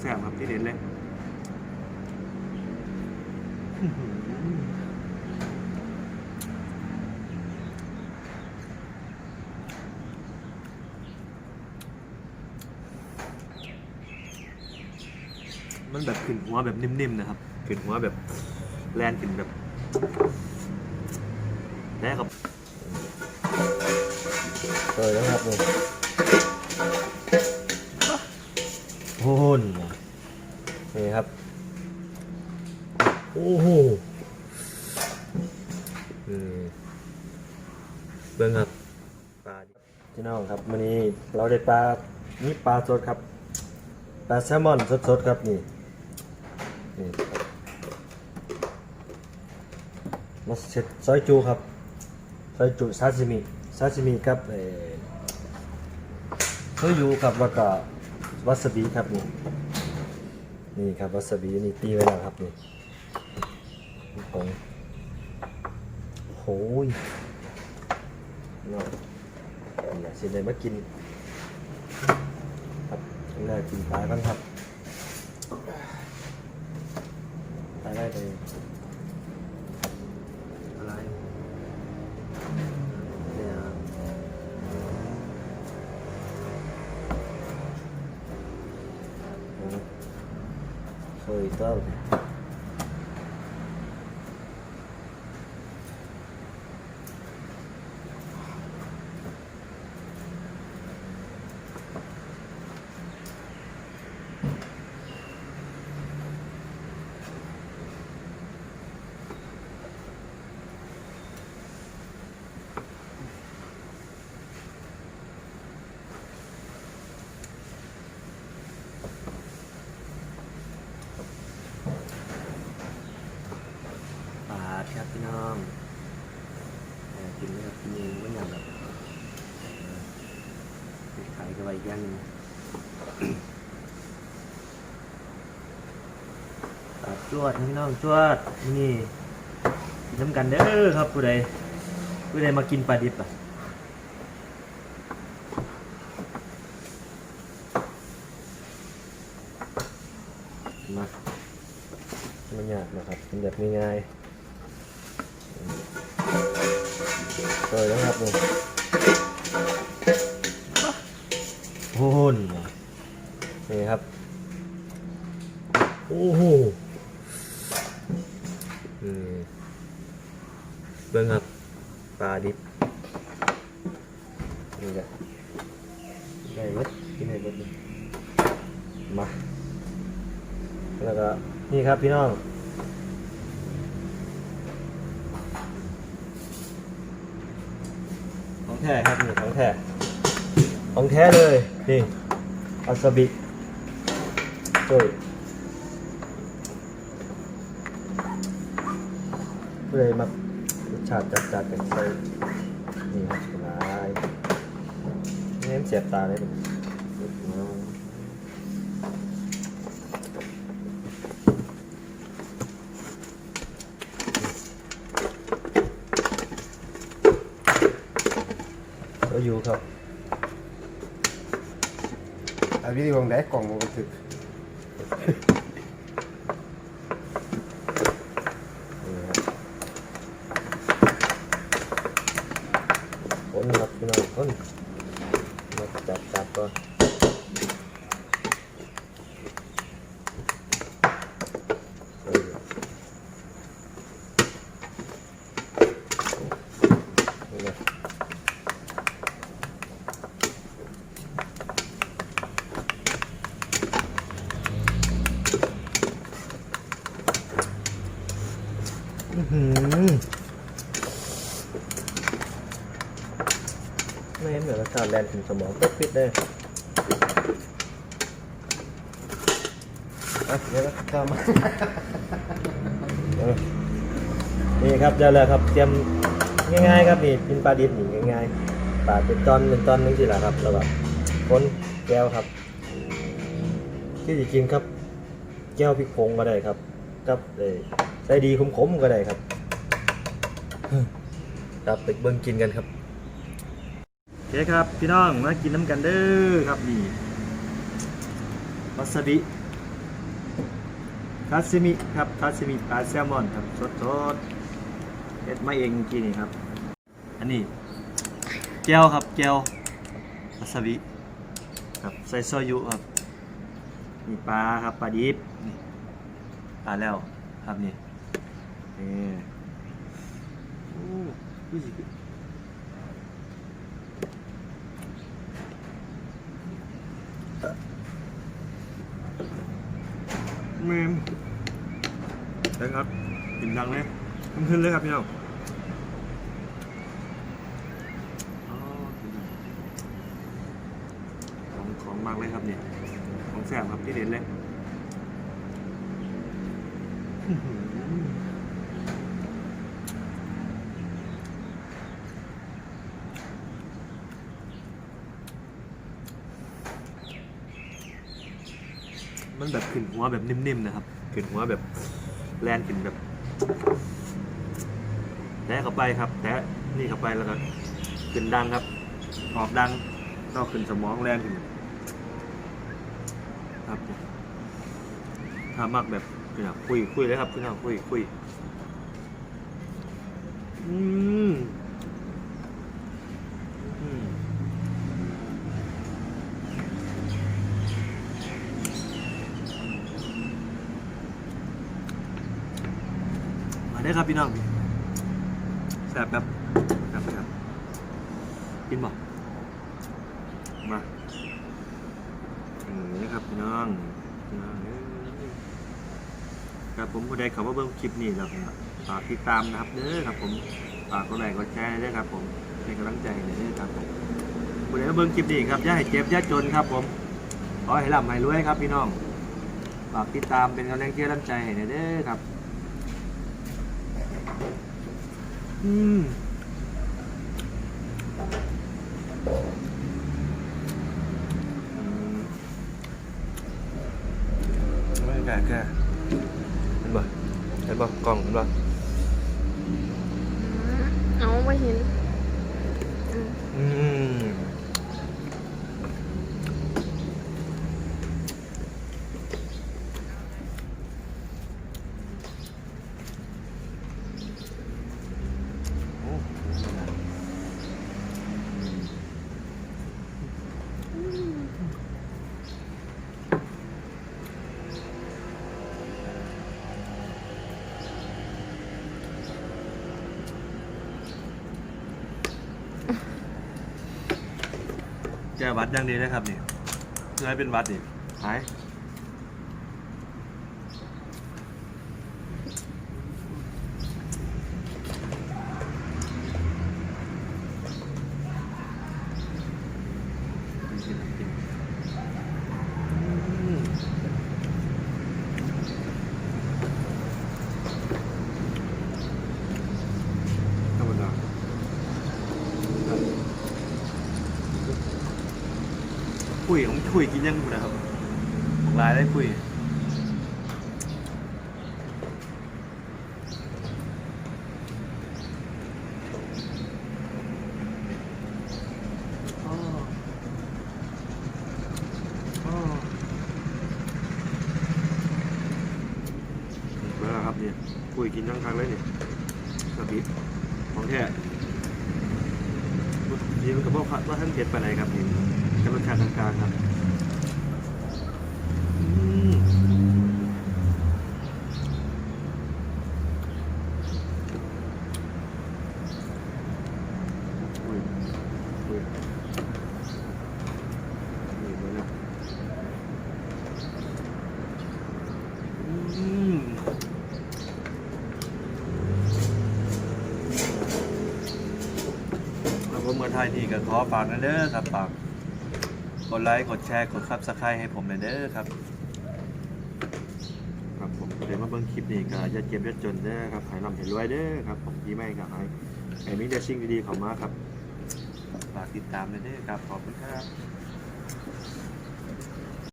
แซ่บครับที่เด็ดเลยมันแบบขึ้นหัวแบบนิ่มๆนะครับขึ้นหัวแบบแลนขึ้นแบบแน่ครับเปิดแล้วครับผมโอ้โหนี่ครับ โอ้โหอืมเบิ้งครับปลาพี่น้องครับวันนี้เราได้ปลานี่ปลาสดครับปลาแซลมอนสดๆครับนี่นี่มาเสร็จซอยจูครับซอยจุซาซิมิซาซิมิครับเอ่อโซยูครับแล้วก็วาซาบิครับนี่นี่ครับวาซาบินี่ตีไว้แล้วครับนี่ ผงโอ้ยเนาะเนี่แหละสิได้มากิน ครับน่ากินปลาบ้างครับปลาได้ไปอะไรเนี่ยโอ้ยต้นปลาครับพี่น้องเอ่อกินไม่ครับกินเองไม่อย่างแบบขายกันไปอีกย่างหนึงปลาจวดนะพี่น้องจวดนี่นน้ำกันเด้อครับผู้ใดผู้ใดมากินปลาดิบอะมาไม่ยากนะครับเป็นแบบง่ายๆ เลยแล้วครับผมโอ้โหนี่ครับ โอ้โหเบิ้งครับปลาดิบนี่แหละได้เบิดกินได้เบิดเลยมา แล้วก็นี่ครับพี่น้อง ของ แท้ครับนี่ของแท้ของแท้เลยนี่อาซาบิโอ้ยเลยมารสชาติจัดจัดๆกันใส่นี่ครับหลายนี่มันเสียบตาเลยดิ ก็อยู่ครับเอาวิดีโอไหนกล่องมันถึกนี่ครับคนครับพี่น้องคนมาจับจับก่อนเออนี่นะอื้อหือ ไม่เห็นเหมือนรสชาติแลนถึงสมองก็ปิดเลยอะเดี๋ยวนะข้ามาเออนี่ครับเดี๋ยวแล้วครับเตรียมง่ายๆครับนี่กินปลาดิบนี่ง่ายๆปลาเป็นตอนเป็นตอนนึงสิแหละครับแล้วก็คนแก้วครับ ที่จริงครับ แก้วพริกผงก็ได้ครับกับเอ่อ ใส่ดีขมๆก็ได้ครับครับไปเบิ่งกินกันครับโอเคครับ พี่น้องมากินน้ำกันเด้อครับนี่วาซาบิซาซิมิครับซาซิมิปลาแซลมอนครับสดสดๆเฮ็ดมาเองเมื่อกี้นี่ครับ อันนี้แก้วครับแก้ววาซาบิครับใส่โซยุครับนี่ปลาครับปลาดิบนี่ปลาแล้วครับนี่ นี่โอ้ดูสิเมมเด้ครับกินดังเลยขึ้นเลยครับพี่น้องอ๋อของของมากเลยครับเนี่ยของแสบครับที่เด็ดเลยอื้อหือ มันแบบขึ้นหัวแบบนิ่มๆนะครับขึ้นหัวแบบแลนขึ้นแบบแตะเข้าไปครับ แตะนี่เข้าไปแล้วก็ขึ้นดังครับออกดังก็ขึ้นสมองแรงขึ้นครับถ้ามากแบบเนี่ยคุยคุยเลยครับพี่น้องคุยคุยอืมอืมมา ได้ครับพี่น้องแซ่บครับครับครับกินบ่มาอืมนี่ครับพี่น้องพี่น้องครับผมผู้ใดเขามาเบิ่งคลิปนี้แล้วก็ฝากติดตามนะครับเด้อครับผมฝากกดไลค์กดแชร์ด้วยครับผมเป็นกำลังใจเด้อครับผมผู้ใดเบิ่งคลิปนี้ครับอย่าให้เจ็บอย่าจนครับผมขอให้ร่ำให้รวยครับพี่น้องฝากติดตามเป็นกำลังใจกำลังใจให้เด้อครับ อืมไม่แก่แก่เห็นบ่เห็นบ่กล้องเห็นบ่ เอาไม่เห็นอืม อืมโอ้ แก้วัดอยังดีนะครับนี่เพื่อให้เป็นวัดนี่หายอืมธรรมดาครับคุ ยของคุยกินยังกูนะครับของลายได้คุยอ๋ออ๋อนี่แล้วครับเนี่ยคุยกินทั้งครั้งเลยเนี่ยสบิดของแท้นี่มันก็บอกว่าท่านเผ็ดไปไหนครับนี่ กำลังขาดทางกลางครับอืมอุ้ยอุ้ยนี่มาแล้วอืมครับผมกับไทยนี่ก็ขอฝากนะเด้อครับฝาก กดไลค์ กดแชร์ กดซับสไครต์ให้ผมหน่อยเด้อครับ ครับผมเดี๋ยวมาเบิ่งคลิปนี้ก็อย่าเจ็บอย่าจนเด้อครับใหายลำให้รวยเด้อครับผมที่ไม่ก็ให้ให้มีแต่สิ่งดีๆเข้ามาครับ ฝากติดตามหน่อยเด้อครับ ขอบคุณครับ